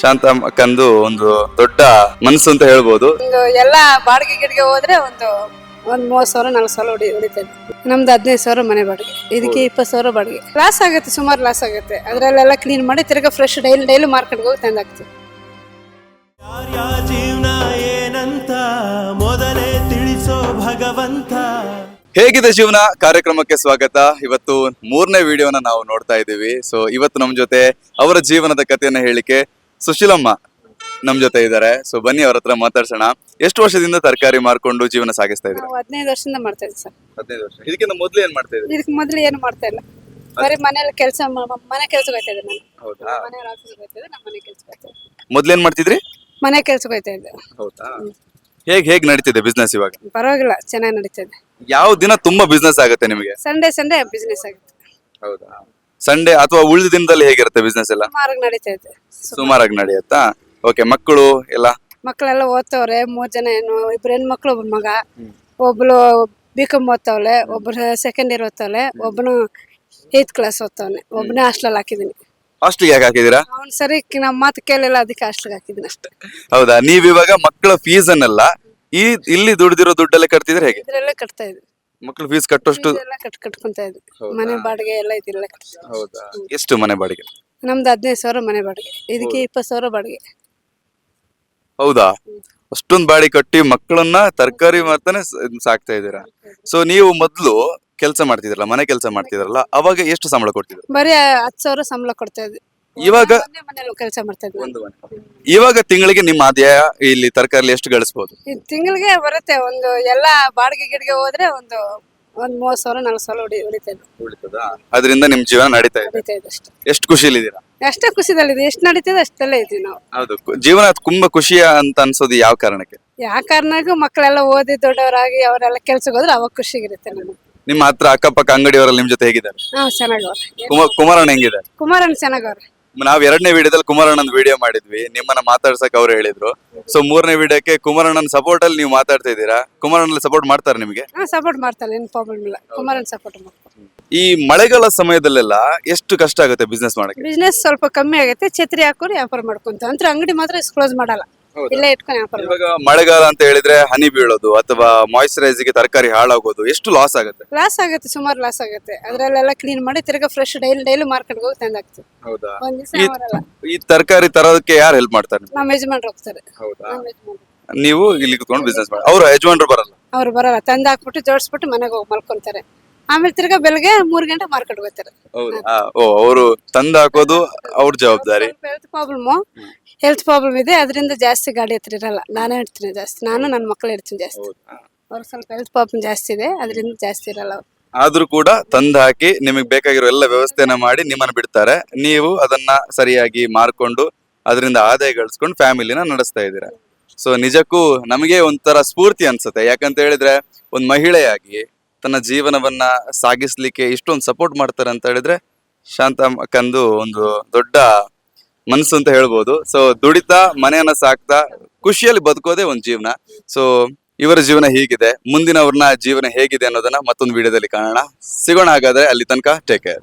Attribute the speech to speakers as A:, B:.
A: ಶಾಂತ ಅಕ್ಕಂದು ಒಂದು ದೊಡ್ಡ ಮನಸ್ಸು ಅಂತ ಹೇಳ್ಬೋದು.
B: ಒಂದು ಎಲ್ಲ ಬಾಡಿಗೆ ಗಿಡಿಗೆ ಹೋದ್ರೆ ಒಂದು ಒಂದ್ ಮೂವತ್ ಸಾವಿರ ನಾಲ್ಕು ಸಾವಿರ ಹೊಡಿ ನಮ್ದು ಹದಿನೈದು ಸಾವಿರ ಮನೆ ಬಾಡಿಗೆ. ಇದಕ್ಕೆ ಇಪ್ಪತ್ತು ಸಾವಿರ ಬಾಡಿಗೆ. ಲಾಸ್ ಆಗುತ್ತೆ ಸುಮಾರು ಲಾಸ್ ಆಗುತ್ತೆ. ಅದ್ರಲ್ಲೆಲ್ಲ ಕ್ಲೀನ್ ಮಾಡಿ ತಿರ್ಗಾ ಫ್ರೆಶ್ ಡೈಲಿ ಡೈಲಿ ಮಾರ್ಕೆಟ್ಗೆ ಹೋಗಿ ತಂದಾಕ್ತೀವಿ
C: ಯಾರ್ಯ ಜೀವನ ಏನಂತ ಮೊದಲೇ ತಿಳಿಸೋ ಭಗವಂತ.
A: ಹೇಗಿದೆ ಜೀವನ? ಕಾರ್ಯಕ್ರಮಕ್ಕೆ ಸ್ವಾಗತ. ಇವತ್ತು ಮೂರನೇ ವಿಡಿಯೋನ ನಾವು ನೋಡ್ತಾ ಇದ್ದೀವಿ. ಸೊ ಇವತ್ತು ನಮ್ಮ ಜೊತೆ ಅವರ ಜೀವನದ ಕಥೆಯನ್ನು ಹೇಳಿಕೆ ಸುಶೀಲಮ್ಮ ನಮ್ ಜೊತೆ ಇದ್ದಾರೆ. ಸೊ ಬನ್ನಿ ಅವ್ರ ಹತ್ರ ಮಾತಾಡ್ಸೋಣ. ಎಷ್ಟು ವರ್ಷದಿಂದ ತರಕಾರಿ ಮಾರ್ಕೊಂಡು ಜೀವನ ಸಾಗಿಸ್ತಾ ಇದ್ದೀರಾ?
B: ನಾವು ಹದಿನೈದು ವರ್ಷದಿಂದ ಮಾಡ್ತಾ ಇದ್ದೀವಿ ಸರ್.
A: ಹದಿನೈದು ವರ್ಷ. ಇದಕ್ಕಿಂತ ಮೊದ್ಲು ಏನ್ ಮಾಡ್ತಾ ಇದ್ದೀವಿ
B: ಇದಕ್ಕೆ ಮೊದಲು ಏನು ಮಾಡ್ತಾ ಇಲ್ಲ. ಬರೀ ಮನೇಲಿ ಕೆಲಸ ಮನೆ ಕೆಲ್ಸಕ್ಕೆ ಹೋಗ್ತಾ ಇದ್ದೆ ನಾನು.
A: ಹೌದಾ?
B: ಮನೆ ಆಫೀಸ್ಗೆ ಹೋಗ್ತಾ ಇದ್ದೆ ನಮ್ಮ ಮನೆ ಕೆಲ್ಸಕ್ಕೆ ಹೋಗ್ತಾ ಮೊದಲು
A: ಮೊದ್ಲೇನ್ ಮಾಡ್ತಿದ್ರಿ?
B: ಮನೆ ಕೆಲ್ಸಕ್ಕೆ ಹೋಗ್ತಾ ಇದ್ದೆ.
A: ಹೌದಾ? ಹೇಗ್ ಹೇಗ್ ನಡೀತಿದೆ ಬಿಸ್ನೆಸ್ ಇವಾಗ?
B: ಪರವಾಗಿಲ್ಲ ಚೆನ್ನಾಗಿ ನಡೀತಿದೆ
A: ಯಾವ ದಿನ ತುಂಬಾ ಬಿಸ್ನೆಸ್ ಆಗುತ್ತೆ ನಿಮಗೆ?
B: ಸಂಡೇ ಸಂಡೇ ಬಿಸ್ನೆಸ್ ಆಗುತ್ತೆ.
A: ಹೌದಾ? ಸಂಡೇ ಅಥವಾ ಉಳಿದ ದಿನದಲ್ಲಿ ಹೇಗಿರುತ್ತೆ ಬಿಸ್ನೆಸ್ ಎಲ್ಲ?
B: ಸುಮಾರಾಗಿ
A: ಸುಮಾರಾಗಿ ನಡೆಯುತ್ತಾ? ಓಕೆ ಮಕ್ಕಳು ಎಲ್ಲ?
B: ಮಕ್ಕಳೆಲ್ಲ ಓದ್ತವ್ರೆ ಮೂರ್ ಜನ ಏನು ಇಬ್ರು ಹೆಣ್ಮಕ್ಳು ಒಬ್ಬ ಮಗ. ಒಬ್ಳು ಬಿ ಕಾಮ್ ಓದ್ತವಳೆ ಒಬ್ರು ಸೆಕೆಂಡ್ ಇಯರ್ ಓದ್ತಾವ್ಲೆ ಒಬ್ಬನು ಏತ್ ಕ್ಲಾಸ್ ಓದ್ತಾವ್ನೆ. ಒಬ್ಬನೇ ಹಾಸ್ಟೆಲ್ ಹಾಕಿದೀನಿ.
A: ಹಾಸ್ಟೆಲ್ಗೆ ಯಾಕೆ ಹಾಕಿದೀರಾ?
B: ಅವ್ನು ಸರಿ ನಮ್ಮ ಮಾತು ಕೇಳಿಲ್ಲ ಅದಕ್ಕೆ ಹಾಸ್ಟೆಲ್ಗೆ ಹಾಕಿದೀನಿ ಅಷ್ಟೇ.
A: ಹೌದಾ? ನೀವ್ ಇವಾಗ ಮಕ್ಕಳ ಫೀಸ್ ಅನ್ನೆಲ್ಲ ಈ ಇಲ್ಲಿ ದುಡ್ದಿರೋ ದುಡ್ಡಲ್ಲೇ ಕಟ್ತಿದ್ರೆ ಹೇಗೆ?
B: ಇದ್ರಲ್ಲೇ ಕಟ್ತಾ ಇದ್ವಿ.
A: ಮಕ್ಕಳ ಫೀಸ್ ಕಟ್ಟೋಷ್ಟು
B: ಇದೆಲ್ಲ ಕಟ್ ಕಟ್ಕೊಂತ ಇದ್ವಿ. ಮನೆ ಬಾಡಿಗೆ ಎಲ್ಲ ಇದೆಲ್ಲ ಕಟ್ತಾ
A: ಹೌದಾ? ಎಷ್ಟು ಮನೆ ಬಾಡಿಗೆ?
B: ನಮ್ದು ಹದಿನೈದು ಸಾವಿರ ಮನೆ ಬಾಡಿಗೆ. ಇದಕ್ಕೆ ಇಪ್ಪತ್ತು ಸಾವಿರ ಬಾಡಿಗೆ.
A: ಹೌದಾ? ಅಷ್ಟೊಂದ್ ಬಾಡಿ ಕಟ್ಟಿ ಮಕ್ಕಳನ್ನ ತರಕಾರಿ ಮಾತ್ರನೇ ಸ- ಸಾಕ್ತಾ ಇದ್ದೀರಾ? ಸೊ ನೀವು ಮೊದ್ಲು ಕೆಲಸ ಮಾಡ್ತಿದ್ರಲ್ಲ ಮನೆ ಕೆಲಸ ಮಾಡ್ತಿದ್ರಲ್ಲ ಅವಾಗ ಎಷ್ಟು ಸಂಬಳ ಕೊಡ್ತಿದ್ರು?
B: ಬರೀ ಹತ್ತು ಸಾವಿರ ಸಂಬಳ ಕೊಡ್ತಾ ಇದ್ವಿ.
A: ಇವಾಗ
B: ಕೆಲಸ ಮಾಡ್ತಾ ಇದ್ವಿ. ನಾನು.
A: ಇವಾಗ ತಿಂಗಳಿಗೆ ನಿಮ್ಮ ಆದಾಯ ಇಲ್ಲಿ ತರಕಾರಿ ಎಷ್ಟು
B: ಗಳಿಸಬಹುದು ತಿಂಗಳಿಗೆ ಬರುತ್ತೆ ಒಂದು ಎಲ್ಲ ಬಾಡಿಗೆ ಗಿಡಗೆ ಹೋದ್ರೆ ಒಂದು ಒಂದ್ ಮೂವತ್ ಸಾವಿರ ನಾಲ್ಕು ಸಾವಿರ ಹೊಡಿ
A: ಅದರಿಂದ ನಿಮ್ ಜೀವನ ನಡೀತಾ ಇದೆ.
B: ಅಷ್ಟೇ.
A: ಎಷ್ಟು ಖುಷಿಲಿದ್ದೀರಾ
B: ಎಷ್ಟೇ ಖುಷಿದಲ್ಲಿದೆ ಎಷ್ಟು ನಡೀತದೆ ಅಷ್ಟಲ್ಲೇ ಇದೀವಿ ನಾವು.
A: ಹೌದು ಕು- ಜೀವನ ತುಂಬಾ ಖುಷಿಯ ಅಂತ ಅನ್ಸೋದು ಯಾವ ಕಾರಣಕ್ಕೆ?
B: ಯಾವ ಕಾರಣಕ್ಕೂ ಮಕ್ಕಳೆಲ್ಲ ಓದಿ ದೊಡ್ಡವರಾಗಿ ಅವರೆಲ್ಲ ಕೆಲ್ಸಕ್ಕೆ ಹೋದ್ರೆ ಅವಾಗ ಖುಷಿಗಿರುತ್ತೆ ನಮಗೆ.
A: ನಿಮ್ಮ ಹತ್ರ ಅಕ್ಕಪಕ್ಕ ಅಂಗಡಿಯವರಲ್ಲಿ ನಿಮ್ ಜೊತೆ ಹೇಗಿದ್ದಾರೆ?
B: ಹಾ ಚೆನ್ನಾಗವ್ರೆ.
A: ಕುಮಾರ್ ಕುಮಾರಣ್ಣ ಹೆಂಗಿದೆ
B: ಕುಮಾರನ್ ಚೆನ್ನಾಗವ್ರೆ.
A: ನಾವ್ ಎರಡನೇ ವಿಡಿಯೋದಲ್ಲಿ ಕುಮಾರಣ್ಣನ್ ವಿಡಿಯೋ ಮಾಡಿದ್ವಿ. ನಿಮ್ಮನ್ನ ಮಾತಾಡ್ಸಕ್ ಅವ್ರು ಹೇಳಿದ್ರು. ಸೊ ಮೂರನೇ ವಿಡಿಯೋಕ್ಕೆ ಕುಮಾರಣ್ಣನ ಸಪೋರ್ಟ್ ಅಲ್ಲಿ ನೀವು ಮಾತಾಡ್ತಾ ಇದ್ದೀರಾ? ಕುಮಾರಣ್ಣಲ್ಲಿ ಸಪೋರ್ಟ್ ಮಾಡ್ತಾರೆ ನಿಮಗೆ?
B: ಹಾ ಸಪೋರ್ಟ್ ಮಾಡ್ತಾರೆ ಏನು ಪ್ರಾಬ್ಲಮ್ ಇಲ್ಲ. ಕುಮಾರನ್ ಸಪೋರ್ಟ್ ಮಾಡ್ತಾರೆ.
A: ಈ ಮಳೆಗಾಲ ಸಮಯದಲ್ಲೆಲ್ಲ ಎಷ್ಟು ಕಷ್ಟ ಆಗುತ್ತೆ ಬಿಸ್ನೆಸ್ ಮಾಡಕ್ಕೆ?
B: ಬಿಸ್ನೆಸ್ ಸ್ವಲ್ಪ ಕಮ್ಮಿ ಆಗುತ್ತೆ. ಛತ್ರಿ ಹಾಕೋರು ವ್ಯಾಪಾರ ಮಾಡ್ಕೊಂತ ಅಂದ್ರೆ ಅಂಗಡಿ ಮಾತ್ರ ಕ್ಲೋಸ್ ಮಾಡಲ್ಲ. ಇಲ್ಲೇ ಇಟ್ಕೊಂಡು ವ್ಯಾಪಾರ
A: ಇವಾಗ ಮಳೆಗಾಲ ಅಂತ ಹೇಳಿದ್ರೆ ಹನಿ ಬೀಳೋದು ಅಥವಾ ಮಾಯಿಶ್ಚರೈಸ್ಗೆ ತರಕಾರಿ ಹಾಳಾಗೋದು ಎಷ್ಟು ಲಾಸ್ ಆಗುತ್ತೆ?
B: ಲಾಸ್ ಆಗುತ್ತೆ ಸುಮಾರು ಲಾಸ್ ಆಗುತ್ತೆ. ಅದ್ರಲ್ಲೆಲ್ಲ ಕ್ಲೀನ್ ಮಾಡಿ ತಿರ್ಗಾ ಫ್ರೆಶ್ ಡೈಲಿ ಡೈಲಿ ಮಾರ್ಕೆಟ್ ಹೋಗಿ ತಂದಾಗ್ತೀವಿ
A: ಹೌದಾ?
B: ಒಂದ್ ದಿವಸ
A: ಈ-
B: ಅವರಲ್ಲ
A: ಈ ತರಕಾರಿ ತರೋದಕ್ಕೆ ಯಾರು ಹೆಲ್ಪ್ ಮಾಡ್ತಾರೆ?
B: ನಮ್ಮ ಯಜಮಾನ್ರು ಹೋಗ್ತಾರೆ.
A: ಹೌದಾ?
B: ನಮ್ಮ ಯಜಮಾನ್ರು.
A: ನೀವು ಇಲ್ಲಿ ಕುತ್ಕೊಂಡು ಬಿಸ್ನೆಸ್ ಮಾಡಿ. ಅವ್ರ ಯಜಮಾನ್ರು ಬರಲ್ಲ?
B: ಅವ್ರು ಬರಲ್ಲ. ತಂದು ಹಾಕ್ಬಿಟ್ಟು ಜೋಡಿಸ್ಬಿಟ್ಟು ಮನೆಗೆ ಹೋಗಿ ಮಲ್ಕೊಂತಾರೆ. ಆಮೇಲೆ ತಿರ್ಗಾ ಬೆಳಗ್ಗೆ ಮೂರ್ ಗಂಟೆ ಮಾರ್ಕೆಟ್ ಹೋಗ್ತಾರೆ.
A: ಹೌದಾ. ಓ ಅವರು ತಂದು ಹಾಕೋದು ಅವ್ರ ಜವಾಬ್ದಾರಿ.
B: ಹೆಲ್ತ್ ಪ್ರಾಬ್ಲಮ್ ಹೆಲ್ತ್ ಪ್ರಾಬ್ಲಮ್ ಇದೆ. ಅದರಿಂದ ಜಾಸ್ತಿ ಗಾಡಿ ಹತ್ರ ಇರಲ್ಲ. ನಾನೇ ಇಡ್ತೀನಿ ಜಾಸ್ತಿ. ನಾನು ನನ್ನ ಮಕ್ಕಳು ಇಡ್ತೀನಿ ಜಾಸ್ತಿ. ಅವ್ರಿಗೆ ಸ್ವಲ್ಪ ಹೆಲ್ತ್ ಪ್ರಾಬ್ಲಮ್ ಜಾಸ್ತಿ ಇದೆ. ಅದರಿಂದ ಜಾಸ್ತಿ ಇರಲ್ಲ ಅವ್ರು.
A: ಆದ್ರೂ ಕೂಡ ತಂದ ಹಾಕಿ ನಿಮಗೆ ಬೇಕಾಗಿರೋ ಎಲ್ಲ ವ್ಯವಸ್ಥೆನ ಮಾಡಿ ನಿಮ್ಮನ್ನ ಬಿಡ್ತಾರೆ. ನೀವು ಅದನ್ನ ಸರಿಯಾಗಿ ಮಾರ್ಕೊಂಡು ಅದರಿಂದ ಆದಾಯ ಗಳಿಸ್ಕೊಂಡು ಫ್ಯಾಮಿಲಿನ ನಡೆಸ್ತಾ ಇದ್ದೀರಾ. ಸೊ ನಿಜಕ್ಕೂ ನಮಗೆ ಒಂಥರ ಸ್ಫೂರ್ತಿ ಅನ್ಸುತ್ತೆ. ಯಾಕಂತ ಹೇಳಿದ್ರೆ ಒಂದ್ ಮಹಿಳೆಯಾಗಿ ತನ್ನ ಜೀವನವನ್ನ ಸಾಗಿಸ್ಲಿಕ್ಕೆ ಇಷ್ಟೊಂದು ಸಪೋರ್ಟ್ ಮಾಡ್ತಾರೆ ಅಂತ ಹೇಳಿದ್ರೆ ಶಾಂತ ಕಂದು ಒಂದು ದೊಡ್ಡ ಮನಸ್ಸು ಅಂತ ಹೇಳ್ಬೋದು. ಸೊ ದುಡಿತಾ, ಮನೆಯನ್ನ ಸಾಕ್ತಾ, ಖುಷಿಯಲ್ಲಿ ಬದುಕೋದೇ ಒಂದು ಜೀವನ. ಸೊ ಇವರ ಜೀವನ ಹೀಗಿದೆ. ಮುಂದಿನವ್ರನ್ನ ಜೀವನ ಹೇಗಿದೆ ಅನ್ನೋದನ್ನ ಮತ್ತೊಂದು ವಿಡಿಯೋದಲ್ಲಿ ಕಾಣೋಣ. ಸಿಗೋಣ ಹಾಗಾದ್ರೆ ಅಲ್ಲಿ ತನಕ ಟೇಕ್ ಕೇರ್